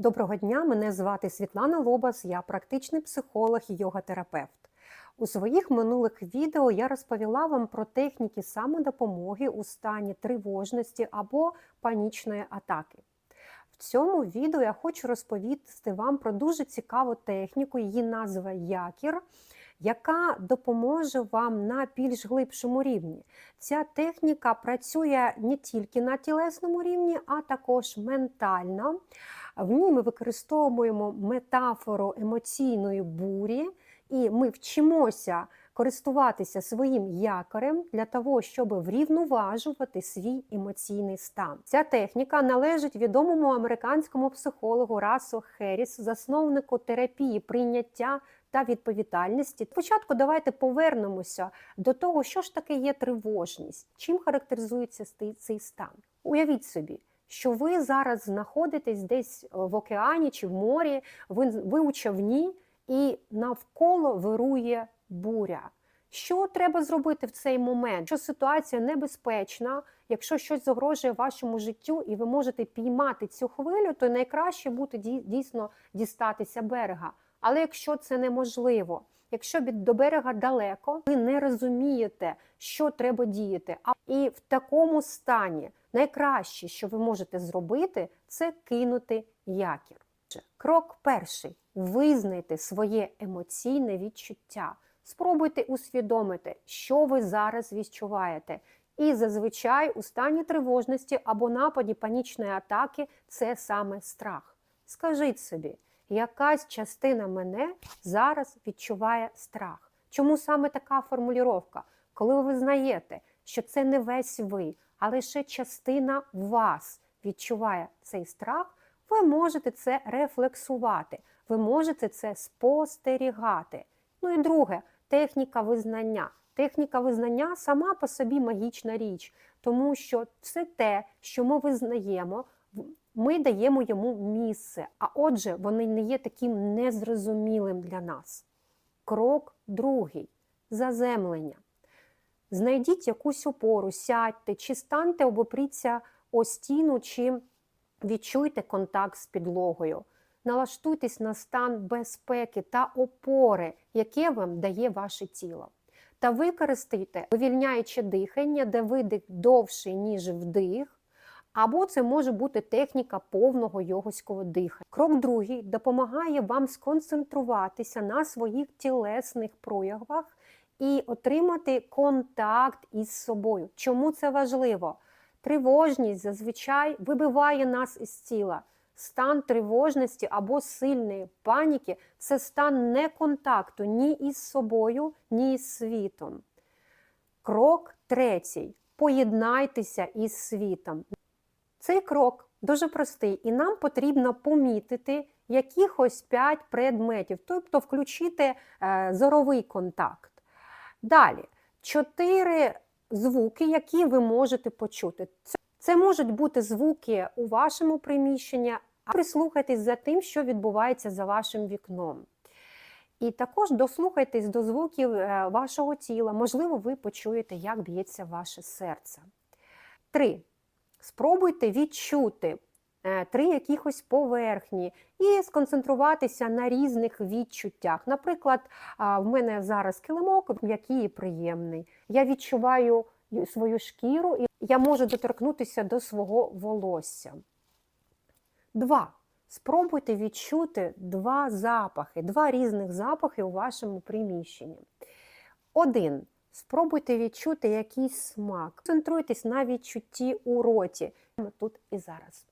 Доброго дня, мене звати Світлана Лобас, я практичний психолог і йога-терапевт. У своїх минулих відео я розповіла вам про техніки самодопомоги у стані тривожності або панічної атаки. В цьому відео я хочу розповісти вам про дуже цікаву техніку, її назва якір, яка допоможе вам на більш глибшому рівні. Ця техніка працює не тільки на тілесному рівні, а також ментально. В ній ми використовуємо метафору емоційної бурі, і ми вчимося користуватися своїм якорем для того, щоб врівноважувати свій емоційний стан. Ця техніка належить відомому американському психологу Расу Херіс, засновнику терапії прийняття та відповідальності. Спочатку давайте повернемося до того, що ж таке є тривожність, чим характеризується цей стан. Уявіть собі що ви зараз знаходитесь десь в океані чи в морі, ви, ви у човні, і навколо вирує буря. Що треба зробити в цей момент? Що ситуація небезпечна, якщо щось загрожує вашому життю, і ви можете піймати цю хвилю, то найкраще буде дійсно дістатися берега. Але якщо це неможливо, якщо до берега далеко, ви не розумієте, що треба діяти, і в такому стані найкраще, що ви можете зробити, це кинути якір. Крок перший визнайте своє емоційне відчуття. Спробуйте усвідомити, що ви зараз відчуваєте. І зазвичай у стані тривожності або нападі панічної атаки це саме страх. Скажіть собі, якась частина мене зараз відчуває страх. Чому саме така формулювання? Коли ви визнаєте, що це не весь ви, а лише частина вас відчуває цей страх, ви можете це рефлексувати, ви можете це спостерігати. Ну і друге, техніка визнання. Техніка визнання сама по собі магічна річ, тому що все те, що ми визнаємо, ми даємо йому місце, а отже, вони не є таким незрозумілим для нас. Крок другий заземлення. Знайдіть якусь опору, сядьте, чи станьте, обопріться о стіну, чи відчуйте контакт з підлогою. Налаштуйтесь на стан безпеки та опори, яке вам дає ваше тіло. Та використайте, вивільняючи дихання, де видих довший, ніж вдих. Або це може бути техніка повного йогоського дихання. Крок другий допомагає вам сконцентруватися на своїх тілесних проявах і отримати контакт із собою. Чому це важливо? Тривожність зазвичай вибиває нас із тіла. Стан тривожності або сильної паніки це стан неконтакту ні із собою, ні із світом. Крок третій. Поєднайтеся із світом. Цей крок дуже простий, і нам потрібно помітити якихось 5 предметів, тобто включити е, зоровий контакт. Далі, чотири звуки, які ви можете почути. Це, можуть бути звуки у вашому приміщенні, а прислухайтесь за тим, що відбувається за вашим вікном. І також дослухайтесь до звуків е, вашого тіла. Можливо, ви почуєте, як б'ється ваше серце. Три. Спробуйте відчути Е, три якихось поверхні і сконцентруватися на різних відчуттях. Наприклад, в мене зараз килимок м'який і приємний. Я відчуваю свою шкіру і я можу доторкнутися до свого волосся. Два. Спробуйте відчути два запахи, два різних запахи у вашому приміщенні. Один. Спробуйте відчути якийсь смак. Концентруйтесь на відчутті у роті. Тут і зараз.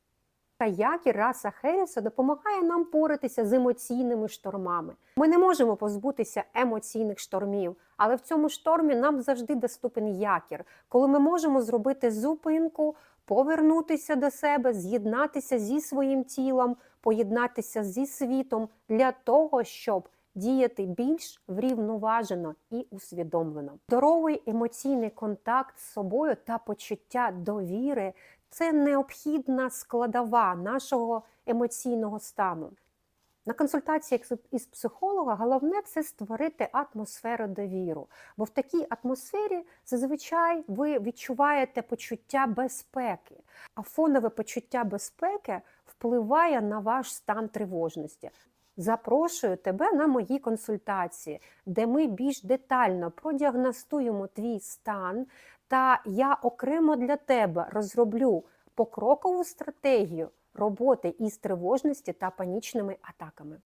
Якір раса Херіса допомагає нам поратися з емоційними штормами. Ми не можемо позбутися емоційних штормів, але в цьому штормі нам завжди доступен якір, коли ми можемо зробити зупинку, повернутися до себе, з'єднатися зі своїм тілом, поєднатися зі світом для того, щоб діяти більш врівноважено і усвідомлено. Здоровий емоційний контакт з собою та почуття довіри це необхідна складова нашого емоційного стану. На консультаціях із психолога головне це створити атмосферу довіру, бо в такій атмосфері зазвичай ви відчуваєте почуття безпеки, а фонове почуття безпеки впливає на ваш стан тривожності. Запрошую тебе на мої консультації, де ми більш детально продіагностуємо твій стан, та я окремо для тебе розроблю покрокову стратегію роботи із тривожності та панічними атаками.